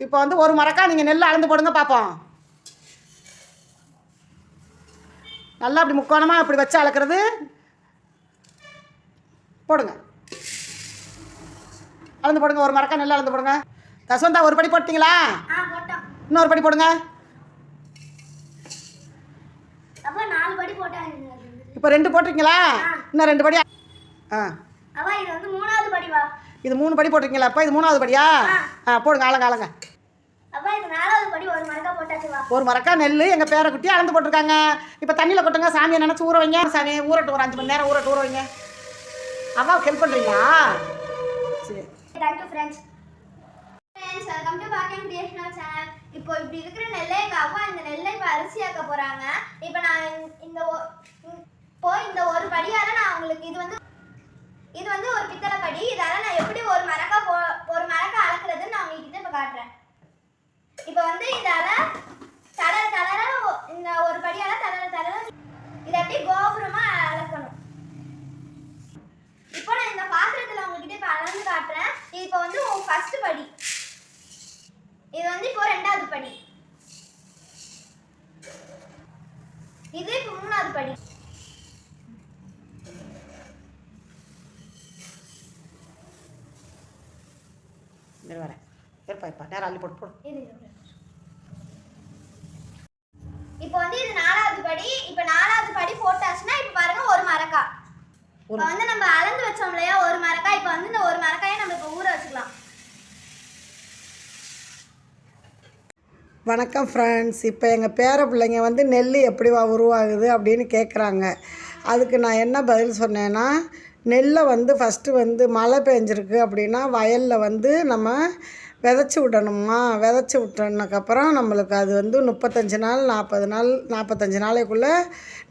இப்போ வந்து ஒரு மரக்கா நீங்கள் நெல் அளந்து போடுங்க பார்ப்போம் நல்லா அப்படி முக்கோணமாக அப்படி வச்சு அளக்கிறது. போடுங்க. அளந்து போடுங்க ஒரு மரக்கா நெல் அளந்து போடுங்க. தசவந்தா ஒரு படி போட்டிங்களா? இன்னொரு படி போடுங்க. அப்ப நாலு படி போட்டா இப்போ ரெண்டு போட்டிருக்கீங்களா? இன்னும் ரெண்டு படி. ஆ. இது வந்து மூணாவது படி வா. இது மூணு படி போட்டிருக்கீங்களா அப்போ இது மூணாவது படியா? ஆ. போடுங்க ஆளுங்க ஆளுங்க. அப்ப இது நாலாவது படி ஒரு மரக்கா நெல் எங்கள் பேரை குட்டி அளந்து போட்டிருக்காங்க. இப்போ தண்ணியில் கொட்டுங்க சாமியை நினச்சி ஊற வைங்க சாமி ஊறட்டு ஒரு அஞ்சு மணி நேரம் ஊறட்டு ஊற வைங்க. அம்மாவுக்கு ஹெல்ப் பண்ணுறீங்களா சரி. வெல்கம் டு பாக்கியம் கிரியேஷனல் சேனல் இப்போ இப்படி இருக்கிற நெல்லை எங்கள் அம்மா இந்த நெல்லை இப்போ அரிசியாக்க போகிறாங்க இப்போ நான் இந்த- இப்போ இந்த ஒரு படியால் நான் உங்களுக்கு இது வந்து இது வந்து ஒரு பித்தளை படி. இதால நான் எப்படி ஒரு மரக்கா போ ஒரு மரக்கா அளக்குறதுன்னு நான் உங்ககிட்ட இப்போ காட்டுறேன் இப்போ வந்து இதால தளர தளர இந்த ஒரு படியால தளர தளர இதை அப்படியே கோபுரமா அளக்கணும். இப்போ நான் இந்த பாத்திரத்துல உங்ககிட்ட இப்போ அளந்து காட்டுறேன். இது இப்போ வந்து ஃபர்ஸ்ட் படி. இது வந்து இப்போ ரெண்டாவது படி. இது இப்போ மூணாவது படி. வரேன் இப்போ நேரம் அள்ளி போட்டு போடு. இப்போ வந்து இது நாலாவது படி. இப்போ நாலாவது படி போட்டாச்சுன்னா இப்போ பாருங்க ஒரு மரக்கா. இப்போ வந்து நம்ம அளந்து வச்சோம் இல்லையா ஒரு மரக்கா. இப்போ வந்து இந்த ஒரு மரக்காயை நம்ம இப்போ ஊற வச்சுக்கலாம். வணக்கம் ஃப்ரெண்ட்ஸ் இப்போ எங்கள் பேர பிள்ளைங்க வந்து நெல் எப்படிவா உருவாகுது அப்படின்னு கேட்குறாங்க அதுக்கு நான் என்ன பதில் சொன்னேன்னா நெல்லை வந்து ஃபஸ்ட்டு வந்து மழை பெஞ்சிருக்கு அப்படின்னா வயலில் வந்து நம்ம விதைச்சி விடணுமா? விதைச்சி விட்டனக்கப்புறம் நம்மளுக்கு அது வந்து முப்பத்தஞ்சு நாள் நாற்பது நாள் நாற்பத்தஞ்சு நாளைக்குள்ளே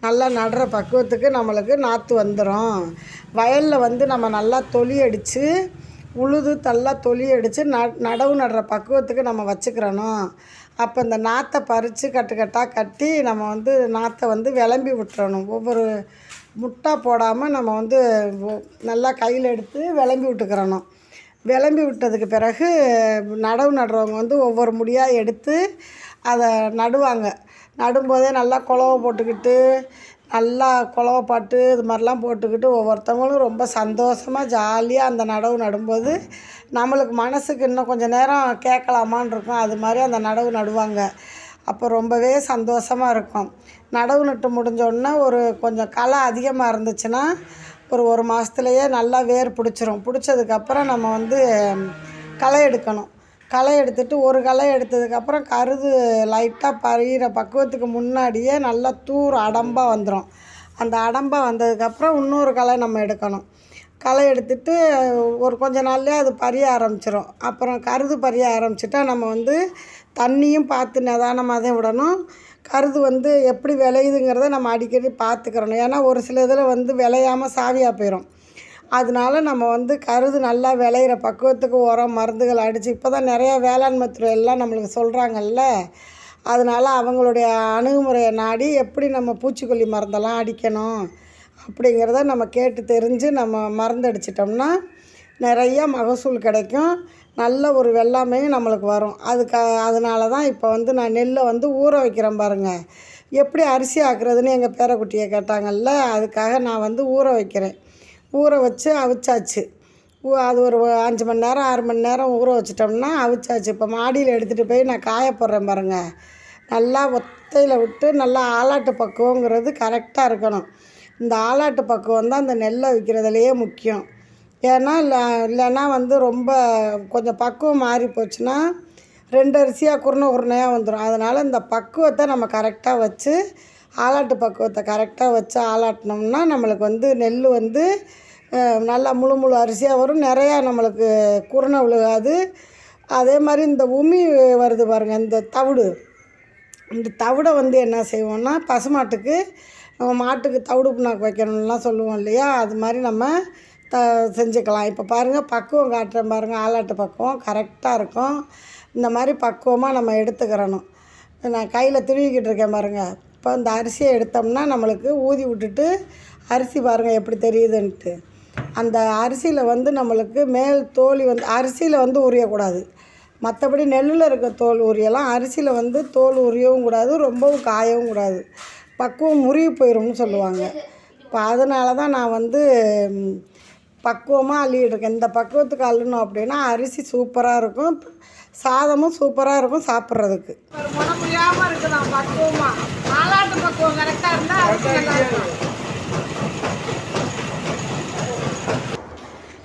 நல்லா நடுற பக்குவத்துக்கு நம்மளுக்கு நாற்று வந்துடும் வயலில் வந்து நம்ம நல்லா தொலி அடித்து உழுது தள்ளா தொலி அடித்து ந நடவு நடுற பக்குவத்துக்கு நம்ம வச்சுக்கிறணும். அப்போ இந்த நாற்றை பறித்து கட்டுக்கட்டாக கட்டி நம்ம வந்து நாற்றை வந்து விளம்பி விட்டுறணும். ஒவ்வொரு முட்டா போடாமல் நம்ம வந்து நல்லா கையில் எடுத்து விளம்பி விட்டுக்கிறணும். விளம்பி விட்டதுக்கு பிறகு நடவு நடுறவங்க வந்து ஒவ்வொரு முடியாக எடுத்து அதை நடுவாங்க. நடும்போதே நல்லா குலவை போட்டுக்கிட்டு நல்லா குழவை பாட்டு இது மாதிரிலாம் போட்டுக்கிட்டு ஒவ்வொருத்தவங்களும் ரொம்ப சந்தோஷமாக ஜாலியாக அந்த நடவு நடும்போது நம்மளுக்கு மனசுக்கு இன்னும் கொஞ்சம் நேரம் கேட்கலாமான்னு இருக்கும். அது மாதிரி அந்த நடவு நடுவாங்க. அப்போ ரொம்பவே சந்தோஷமாக இருக்கும். நடவு நட்டு முடிஞ்சோடனே ஒரு கொஞ்சம் களை அதிகமாக இருந்துச்சுன்னா ஒரு ஒரு மாதத்துலையே நல்லா வேர் பிடிச்சிரும். பிடிச்சதுக்கப்புறம் நம்ம வந்து களை எடுக்கணும். களை எடுத்துட்டு ஒரு களை எடுத்ததுக்கப்புறம் கருது லைட்டாக பறிகிற பக்குவத்துக்கு முன்னாடியே நல்லா தூர் அடம்பாக வந்துடும் அந்த அடம்பாக வந்ததுக்கப்புறம் இன்னொரு களை நம்ம எடுக்கணும். களை எடுத்துட்டு ஒரு கொஞ்ச நாள்லேயே அது பறிய ஆரம்பிச்சிடும் அப்புறம் கருது பறிய ஆரம்பிச்சிட்டா நம்ம வந்து தண்ணியும் பார்த்து நிதானமாக தான் விடணும். கருது வந்து எப்படி விளையுதுங்கிறத நம்ம அடிக்கடி பார்த்துக்கிறணும். ஏன்னா ஒரு சில இதில் வந்து விளையாமல் சாவியாக போயிடும் அதனால நம்ம வந்து கருது நல்லா விளையிற பக்குவத்துக்கு உரம் மருந்துகள் அடித்து இப்போ தான் நிறையா வேளாண்மை எல்லாம் நம்மளுக்கு சொல்கிறாங்கல்ல அதனால அவங்களுடைய அணுகுமுறையை நாடி எப்படி நம்ம பூச்சிக்கொல்லி மருந்தெல்லாம் அடிக்கணும் அப்படிங்கிறத நம்ம கேட்டு தெரிஞ்சு நம்ம மறந்தடிச்சிட்டோம்னா நிறையா நிறைய மகசூல் கிடைக்கும். நல்ல ஒரு வெள்ளாமையும் நம்மளுக்கு வரும். அதுக்கு அதனால தான் இப்போ வந்து நான் நெல்லை வந்து ஊற வைக்கிறேன் பாருங்கள் எப்படி அரிசி ஆக்குறதுன்னு எங்கள் பேரக்குட்டியை கேட்டாங்கல்ல அதுக்காக நான் வந்து ஊற வைக்கிறேன். ஊற வச்சு அவிச்சாச்சு. அது ஒரு அஞ்சு மணி நேரம் ஆறு மணி நேரம் ஊற வச்சிட்டோம்னா அவிச்சாச்சு. இப்போ மாடியில் எடுத்துகிட்டு போய் நான் காய போடுறேன் பாருங்கள் நல்லா ஒத்தையில் விட்டு நல்லா ஆலாட்டு பக்குவங்கிறது கரெக்டாக இருக்கணும். இந்த ஆலாட்டு பக்குவம் தான் இந்த நெல்லை விற்கிறதுலையே முக்கியம். ஏன்னா இல்லை இல்லைன்னா வந்து ரொம்ப கொஞ்சம் பக்குவம் மாறி போச்சுன்னா ரெண்டு அரிசியாக குருணை குருணையாக வந்துடும் அதனால் இந்த பக்குவத்தை நம்ம கரெக்டாக வச்சு ஆலாட்டு பக்குவத்தை கரெக்டாக வச்சு ஆளாட்டினோம்னா நம்மளுக்கு வந்து நெல் வந்து நல்லா முழு முழு அரிசியாக வரும். நிறையா நம்மளுக்கு குருணை விழுகாது. அதே மாதிரி இந்த உமி வருது பாருங்கள் இந்த தவிடு. இந்த தவிடை வந்து என்ன செய்வோம்னா பசுமாட்டுக்கு நம்ம மாட்டுக்கு தவிடு புண்ணாக்கு வைக்கணும்லாம் சொல்லுவோம் இல்லையா? அது மாதிரி நம்ம த செஞ்சுக்கலாம். இப்போ பாருங்கள் பக்குவம் காட்டுறேன் பாருங்கள் ஆளாட்டு பக்குவம் கரெக்டாக இருக்கும். இந்த மாதிரி பக்குவமாக நம்ம எடுத்துக்கிறணும். நான் கையில் திருவிக்கிட்டு இருக்கேன் பாருங்கள் இப்போ இந்த அரிசியை எடுத்தோம்னா நம்மளுக்கு ஊதி விட்டுட்டு அரிசி பாருங்கள் எப்படி தெரியுதுன்ட்டு. அந்த அரிசியில் வந்து நம்மளுக்கு மேல் தோலி வந்து அரிசியில் வந்து உரியக்கூடாது. மற்றபடி நெல்லில் இருக்க தோல் உரியெல்லாம் அரிசியில் வந்து தோல் உரியவும் கூடாது ரொம்பவும் காயவும் கூடாது. பக்குவம் முறிவு போயிடும்னு சொல்லுவாங்க. இப்போ அதனால தான் நான் வந்து பக்குவமாக அள்ளிட்டு இருக்கேன் இந்த பக்குவத்துக்கு அள்ளணும் அப்படின்னா அரிசி சூப்பராக இருக்கும். சாதமும் சூப்பராக இருக்கும் சாப்பிட்றதுக்கு. முடியாமல் பக்குவமாக ஆளாட்டு பக்குவம். கரெக்டாக இருந்தால் அரிசி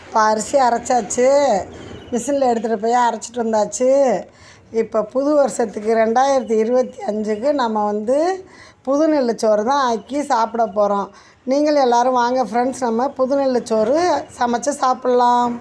இப்போ அரிசி அரைச்சாச்சு. மிஷினில் எடுத்துகிட்டு போய் அரைச்சிட்டு வந்தாச்சு. இப்போ புது வருஷத்துக்கு ரெண்டாயிரத்தி இருபத்தி அஞ்சுக்கு நம்ம வந்து புது நெல்லுச்சோறு தான் ஆக்கி சாப்பிட போகிறோம். நீங்களும் எல்லோரும் வாங்க ஃப்ரெண்ட்ஸ் நம்ம புது நெல்லுச்சோறு சமைச்சு சாப்பிட்லாம்.